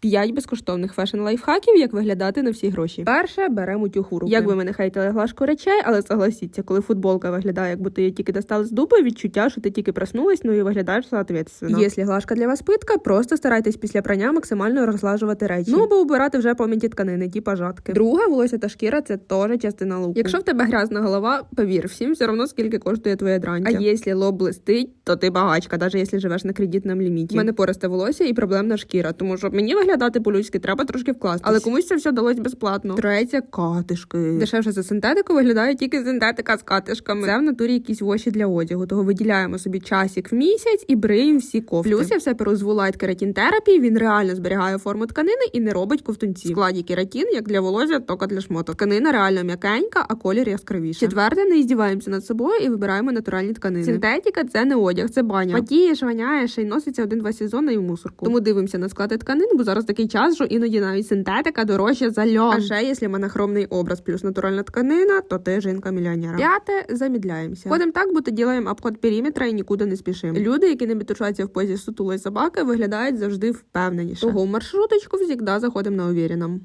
П'ять безкоштовних фешн лайфхаків, як виглядати на всі гроші. Перше беремо тюху руки. Як ви мене хейтили глажку речей, але согласіться, коли футболка виглядає, як будто її тільки достали з дуби, відчуття, що ти тільки проснулась, ну і виглядаєш соответственно. Якщо глажка для вас питка, просто старайтесь після прання максимально розглажувати речі. Ну або убирати вже поміті тканини, ті пожатки. Друга волосся та шкіра це теж частина луку. Якщо в тебе грязна голова, повір, всім все одно скільки коштує твоє дрантя. А якщо лоб блистить, то ти багачка, навіть якщо живеш на кредитному ліміті. У мене пористе волосся і проблемна шкіра, тому що мені виглядати по-людськи треба трошки вкласти. Але комусь це все далось безплатно. Третє катишки. Дешевше за синтетику виглядає тільки синтетика з катишками. Це в натурі якісь воші для одягу. Того виділяємо собі часик в місяць і бриємо всі кофти. Плюс я все з Woolite Keratin Therapy. Він реально зберігає форму тканини і не робить ковтунців. В складі кератін, як для волосся, тока для шмоток. Тканина реально м'якенька, а колір яскравіше. Четверте, не іздіваємося над собою і вибираємо натуральні тканини. Синтетика це не одяг, це баня. Потієш, воняєш і носиться один-два сезони і в мусорку. Тому дивимося на склади тканин, бо зараз такий час, що іноді навіть синтетика дорожча за льон. А ще, якщо монохромний образ плюс натуральна тканина, то ти жінка мільйонера. П'яте, замідляємося. Ходимо так, будто ділаємо обход периметра і нікуди не спішимо. Люди, які не метушаться в позі сутулої собаки, виглядають завжди впевненіше. Того в маршруточку завжди заходимо на увіреному.